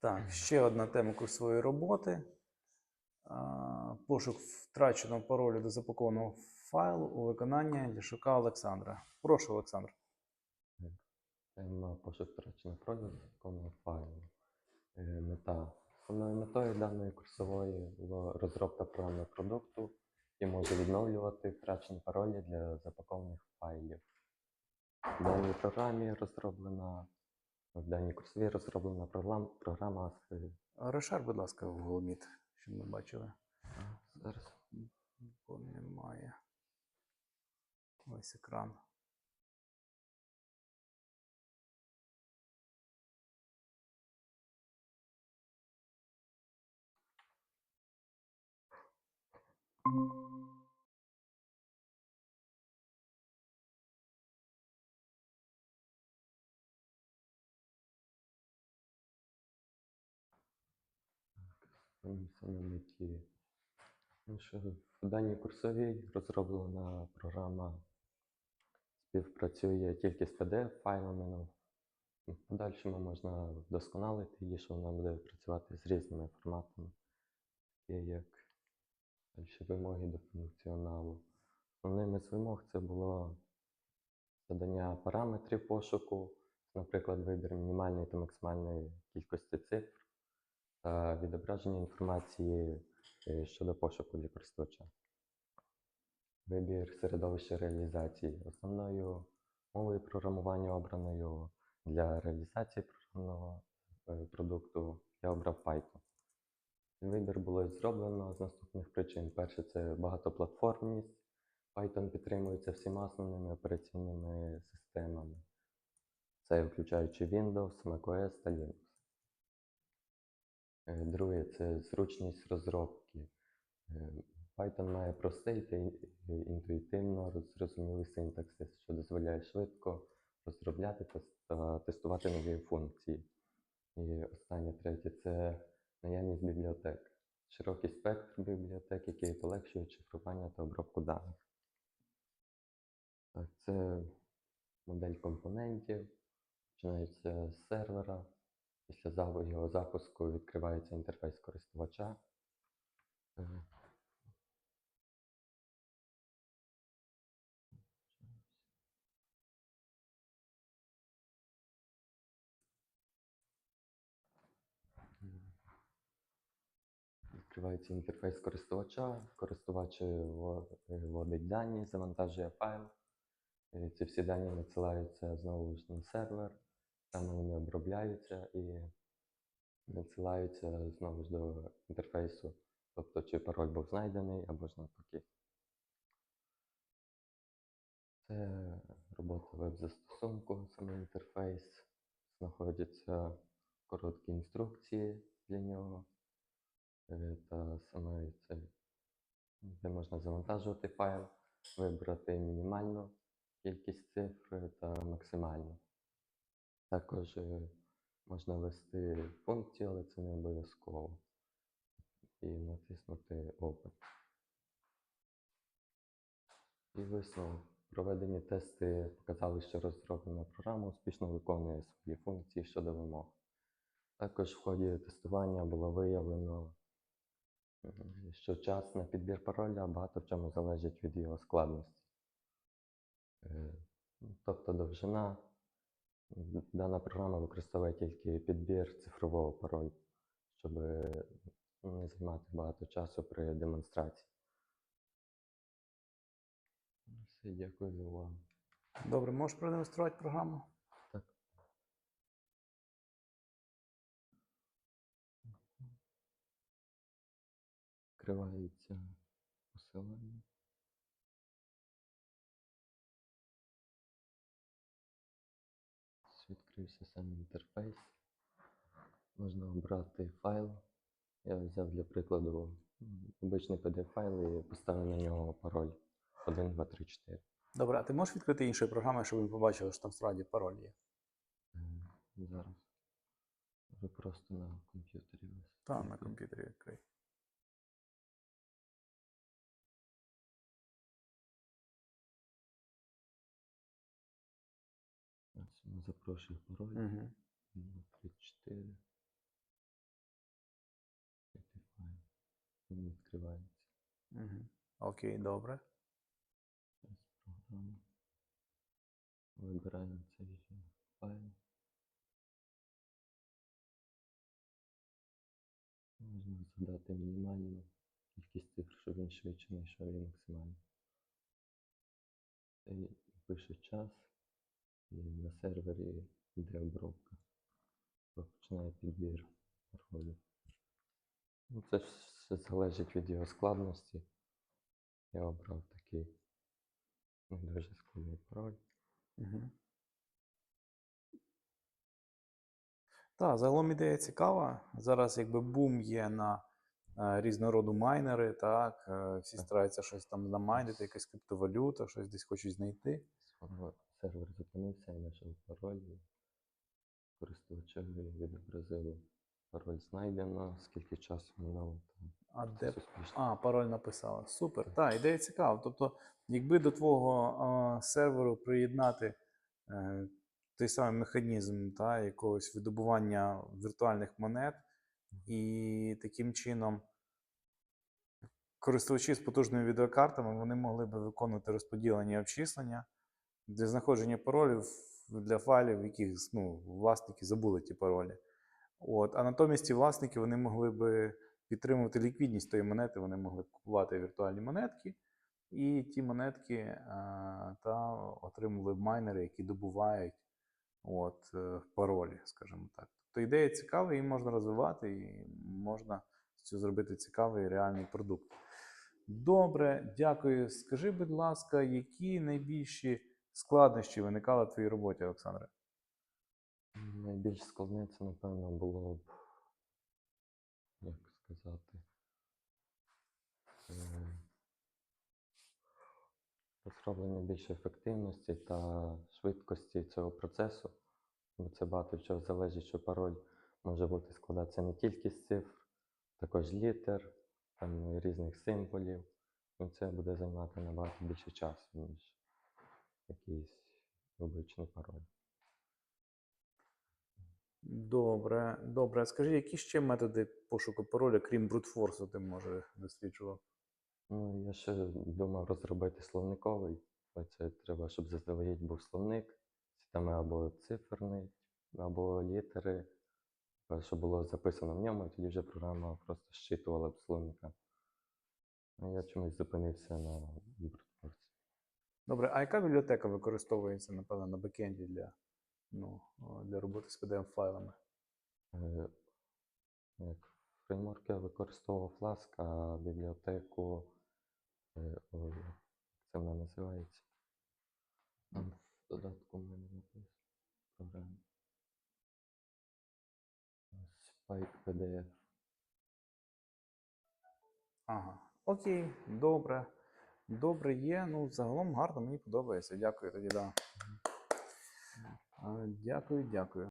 Так, ще одна тема курсової роботи. Пошук втраченого паролю до запакованого файлу у виконанні Ляшука Олександра. Прошу, Олександр. Тема пошук втраченого паролю законного файлу. Е, Мета. Основною метою даної курсової була розробка програмного продукту, який може відновлювати втрачені паролі для запакованих файлів. В даній програмі розроблена, в даній курсовій розроблена програма з Розшар, будь ласка, в Meet, щоб ми бачили. зараз. Бо немає. Ось екран. М, Саме. Ну, що в даній курсовій розроблена програма співпрацює тільки з PDF-файлами. Ну, в подальшому можна вдосконалити її, що вона буде працювати з різними форматами, такі як далі вимоги до функціоналу. Основними з вимог це було задання параметрів пошуку, наприклад, вибір мінімальної та максимальної кількості цифр та відображення інформації е, щодо пошуку для користувача. Вибір середовища реалізації. Основною мовою програмування обраною для реалізації програмного е, продукту я обрав Python. Вибір було зроблено з наступних причин. Перше, це багатоплатформність. Python підтримується всіма основними операційними системами. Це включаючи Windows, macOS та Linux. Е, Друге це зручність розробки. Е, Python має простий та е, інтуїтивно зрозумілий синтаксис, що дозволяє швидко розробляти та тестувати нові функції. І останнє третє це наявність бібліотек. Широкий спектр бібліотек, який полегшує шифрування та обробку даних. Так, це модель компонентів. Починається з сервера. Після його запуску відкривається інтерфейс користувача. Е, Відкривається інтерфейс користувача, користувач вводить дані, завантажує файл. Е, Ці всі дані надсилаються знову ж на сервер, там вони обробляються і надсилаються знову ж до інтерфейсу. Тобто, чи пароль був знайдений або ж навпаки. Це робота веб-застосунку, саме інтерфейс. Знаходяться короткі інструкції для нього. Е, Та саме це, де можна завантажувати файл, вибрати мінімальну кількість цифр та максимальну. Також можна ввести функцію, але це не обов'язково. І натиснути Open. І висновок. Проведені тести показали, що розроблена програма успішно виконує свої функції щодо вимог. Також в ході тестування було виявлено, що час на підбір пароля багато в чому залежить від його складності. Е, ну, Тобто довжина. Дана програма використовує тільки підбір цифрового паролю, щоб не займати багато часу при демонстрації. Все, дякую за увагу. Добре, можеш продемонструвати програму? Так. Відкривається посилання. Сам. Можна обрати файл. Я взяв для прикладу обичний PDF-файл і поставив на нього пароль 1, 2, 3, 4. Добре, а ти можеш відкрити інші програми, щоб ми побачили, що там справді пароль є? Е, Зараз. Вже просто на комп'ютері. ось Та, на комп'ютері відкрий. Запрошую пароль. Угу. Мінус 34. Він відкривається. Угу. Окей, добре. Зараз програма. Вибираємо цей файл. Можна задати мінімальну кількість цифр, щоб він швидше знайшов і максимально. І пише час і на сервері йде обробка. Починає підбір паролю. Ну, це ж все залежить від його складності. Я обрав такий не дуже складний пароль. Угу. Так, загалом ідея цікава. Зараз якби бум є на е, різного роду майнери, так, е, всі Так. стараються щось там намайнити, якась криптовалюта, щось десь хочуть знайти. Сервер зупинився і знайшов пароль. І Користувачеві відобразило пароль знайдено, скільки часу минуло. Там А де. А, пароль написала. Супер. Так, ідея цікава. Тобто, якби до твого а, серверу приєднати е, той самий механізм та, якогось видобування віртуальних монет, і таким чином користувачі з потужними відеокартами вони могли би виконувати розподілення обчислення для знаходження паролів для файлів, в яких ну, власники забули ті паролі. От. А натомість ті власники вони могли би підтримувати ліквідність тої монети, вони могли б купувати віртуальні монетки, і ті монетки а, та отримували б майнери, які добувають от, е, паролі, скажімо так. Тобто ідея цікава, її можна розвивати, і можна з цього зробити цікавий реальний продукт. Добре, дякую. Скажи, будь ласка, які найбільші складнощі виникали в твоїй роботі, Олександре? Найбільш складне це, напевно, було б, як сказати, е, розроблення більш ефективності та швидкості цього процесу. Бо це багато чого залежить, що пароль може бути складатися не тільки з цифр, також літер, там, різних символів. І це буде займати набагато більше часу, ніж якийсь обичний пароль. Добре, добре. Скажи, які ще методи пошуку пароля, крім брутфорсу, ти може досліджував? Ну, я ще думав розробити словниковий. Це треба, щоб заздалегідь був словник. Це там або циферний, або літери, щоб було записано в ньому, і тоді вже програма просто щитувала б словника. А я чомусь зупинився на. Добре, а яка бібліотека використовується, напевно, на бекенді для, ну, для роботи з PDF-файлами? Е, Як фреймворк я використовував Flask, а бібліотеку, е, ой, як це вона називається? Там в додатку в мене написано програма. Spike PDF. Ага. Окей, добре. Добре є. Ну, загалом гарно, мені подобається. Дякую тоді, да. Дякую, дякую.